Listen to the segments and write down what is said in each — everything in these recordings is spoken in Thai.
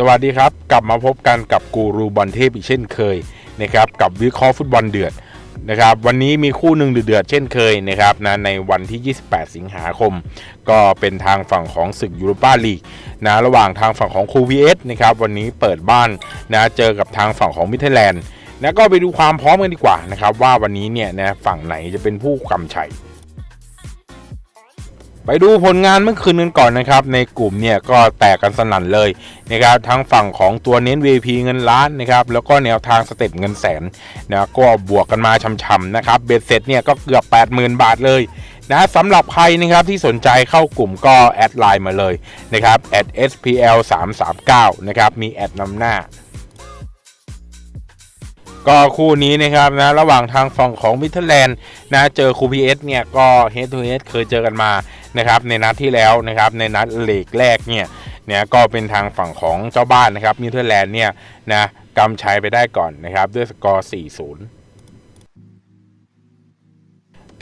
สวัสดีครับ กลับมาพบกันกับกูรูบอลเทพอีกเช่นเคยนะครับกับวิเคราะห์ฟุตบอลเดือดนะครับวันนี้มีคู่หนึ่งเดือดเช่นเคยนะครับนะในวันที่ 28 สิงหาคม ก็เป็นทางฝั่งของศึกยูโรปาลีกนะระหว่างทางฝั่งของคูวีเอสนะครับวันนี้เปิดบ้านนะเจอกับทางฝั่งของมิเทแลนด์นะก็ไปดูความพร้อมกันดีกว่านะครับว่าวันนี้เนี่ยนะฝั่งไหนจะเป็นผู้กำชัย ไปดูผลงานเมื่อคืนกันก่อนนะครับ ในกลุ่มเนี่ยก็แตกกันสนั่นเลยนะครับทั้งฝั่งของตัวเน้น VP เงินล้านนะครับแล้วก็แนวทางสเต็ปเงินแสนนะก็บวกกันมาช่ำๆนะครับเบ็ดเสร็จเนี่ยก็เกือบ 80,000 บาทเลยนะสำหรับใครนะครับที่สนใจเข้ากลุ่มก็แอดไลน์มาเลยนะครับแอด SPL 339นะครับมีแอดนำหน้า ก็คู่นี้นะครับนะระหว่างทางฝั่งของมิเทอร์แลนด์นะเจอคูพีเอสเนี่ยก็เฮดทูเฮดเคยเจอกันมานะครับในนัดที่แล้วนะครับในนัดเลกแรกเนี่ยเนี่ยก็เป็นทางฝั่งของเจ้าบ้านนะครับมิเทอร์แลนด์เนี่ยนะกำชัยไปได้ก่อนนะครับด้วยสกอร์ 4-0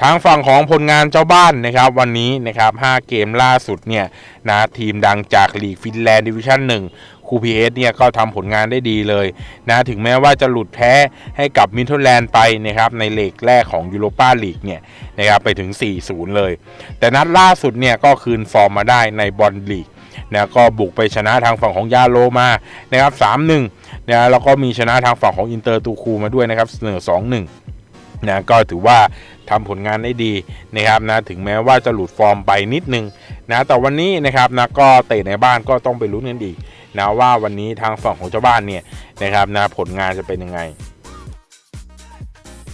ทางฝั่งของผลงานเจ้าบ้านนะครับวันนี้นะครับ 5 เกมล่าสุดเนี่ยนะทีมดังจากลีกฟินแลนด์ดิวิชั่น1 คูพีเอสเนี่ยก็ทำผลงานได้ดีเลยนะถึงแม้ว่าจะหลุดแพ้ให้กับมิทเทลแลนด์ไปนะครับในเลกแรกของยูโรปาลีกเนี่ยนะครับไปถึง 4-0 เลย แต่นัดล่าสุดเนี่ยก็คืนฟอร์มมาได้ในบอลลีกนะก็บุกไปชนะทางฝั่งของยาโลมานะครับ3-1นะแล้วก็มีชนะทางฝั่งของอินเตอร์ตูคูมาด้วยนะครับเสนอ2-1นะก็ถือว่าทำผลงานได้ดีนะครับนะถึงแม้ว่าจะหลุดฟอร์มไปนิดนึงนะแต่วันนี้นะครับนะก็เตะในบ้านก็ต้องไปลุ้นกันอีก นะว่าวันนี้ทางฝั่งของเจ้าบ้านเนี่ยนะครับนะผลงานจะเป็นยังไง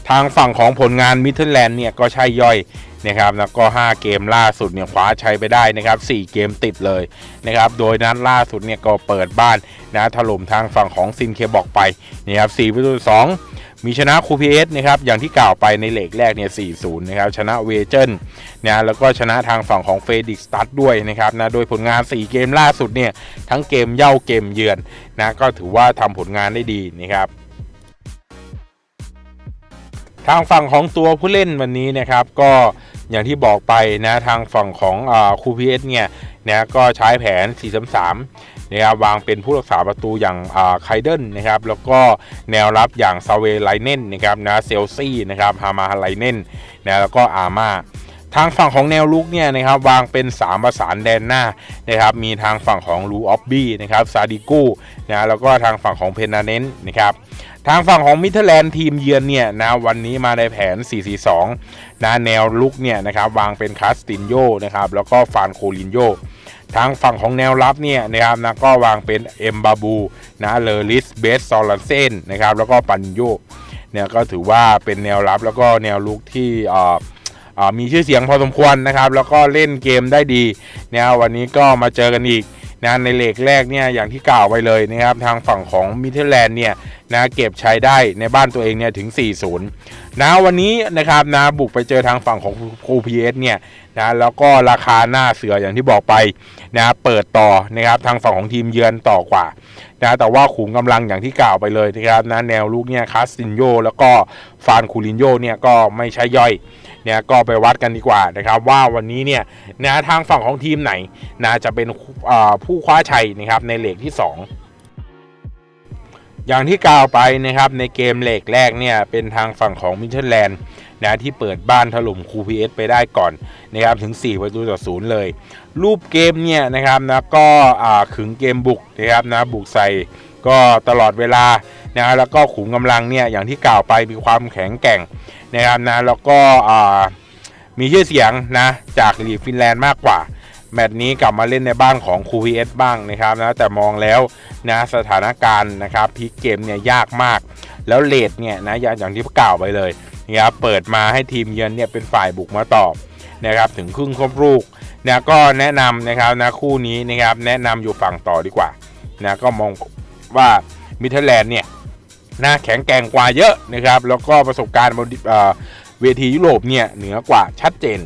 ทางฝั่งของผลงานมิทเทลแลนด์เนี่ยก็ใช่ย่อยนะครับแล้วก็ 5 เกมล่าสุดเนี่ยคว้าชัยไปได้นะครับ 4 เกมติดเลยนะครับ โดยนัดล่าสุดเนี่ยก็เปิดบ้านนะถล่มทางฝั่งของซินเคบอกไปนะครับ4ประตู2 มีชนะคูพีเอสนะครับอย่างที่กล่าวไปในเลกแรกเนี่ย 4-0 นะครับชนะเวเจนนะแล้วก็ชนะทางฝั่งของเฟดิกสตัดด้วยนะครับนะโดยผลงาน 4 เกมล่าสุดเนี่ยทั้งเกมเย่าเกมเยือนนะก็ถือว่าทำผลงานได้ดีนะครับทางฝั่งของตัวผู้เล่นวันนี้นะครับก็อย่างที่บอกไปนะทางฝั่งของคูพีเอสเนี่ยนะก็ใช้แผน 4-3-3 นะครับวางเป็นผู้รักษาประตูอย่างไคเดนนะครับแล้วก็แนวรับอย่างซาเวไลเน่นนะครับนะเซลซี่นะครับฮามาไลเน่นนะแล้วก็อามาทางฝั่งของแนวลุกเนี่ยนะครับวางเป็น 3 ประสานแดนหน้านะครับมีทางฝั่งของลูออฟบี้นะครับซาดิกูนะแล้วก็ทางฝั่งของเพนาเนนนะครับทางฝั่งของมิเทอร์แลนด์ทีมเยือนเนี่ยนะวันนี้มาในแผน 4-4-2นะแนวลุกเนี่ยนะครับวางเป็นคาสตินโยนะครับแล้วก็ฟานโคลินโย ทางฝั่งของแนวรับเนี่ยนะครับนะก็วางเป็นเอ็มบาบูนะเลอริสเบสซอลันเซนนะครับแล้วก็ปันโยเนี่ยก็ถือว่าเป็นแนวรับแล้วก็แนวลุกที่อ่าอ่ามีชื่อเสียงพอสมควรนะครับ แล้วก็เล่นเกมได้ดีเนี่ยวันนี้ก็มาเจอกันอีกนะในเลกแรกเนี่ยอย่างที่กล่าวไปเลยนะครับทางฝั่งของมิเทอร์แลนด์เนี่ยนะเก็บใช้ได้ในบ้านตัวเองเนี่ยถึง 4-0นะวันนี้นะครับนะบุกไปเจอทางฝั่งของคูพีเอสเนี่ย นะแล้วก็ราคาหน้าเสืออย่างที่บอกไปนะเปิดต่อนะครับทางฝั่งของทีมเยือนต่อกว่านะแต่ว่าขุมกำลังอย่างที่กล่าวไปเลยนะครับนะแนวลูกเนี่ยคาสตินโยแล้วก็ฟานคูลินโยเนี่ยก็ไม่ใช่ย่อยเนี่ยก็ไปวัดกันดีกว่านะครับว่าวันนี้เนี่ยนะทางฝั่งของทีมไหนนะจะเป็นผู้คว้าชัยนะครับในเหล็กที่ 2อย่างที่กล่าวไปนะครับในเกมเหล็กแรกเนี่ยเป็นทางฝั่งของมิเทอร์แลนด์ นะที่เปิดบ้านถล่มคูพีเอสไปได้ก่อนนะครับถึง 4 ประตูต่อศูนย์เลย รูปเกมเนี่ยนะครับนะก็ขึงเกมบุกนะครับนะบุกใส่ก็ตลอดเวลานะแล้วก็ขุมกำลังเนี่ยอย่างที่กล่าวไปมีความแข็งแกร่งนะครับนะแล้วก็มีชื่อเสียงนะจากลีกฟินแลนด์มากกว่า แมตช์นี้กลับมาเล่นในบ้านของคูพีเอสบ้างนะครับนะแต่มองแล้วนะสถานการณ์นะครับพลิกเกมเนี่ยยากมาก แล้วเลดเนี่ยนะอย่างที่กล่าวไปเลย นะครับเปิดมาให้ทีมเยือนเนี่ยเป็นฝ่ายบุกมาตอบนะครับถึงครึ่งครบลูกนะก็แนะนำนะครับนะคู่นี้นะครับแนะนำอยู่ฝั่งต่อดีกว่านะก็มองว่ามิเทอร์แลนด์เนี่ยนะแข็งแกร่งกว่าเยอะนะครับแล้วก็ประสบการณ์บนเวทียุโรปเนี่ยเหนือกว่าชัดเจน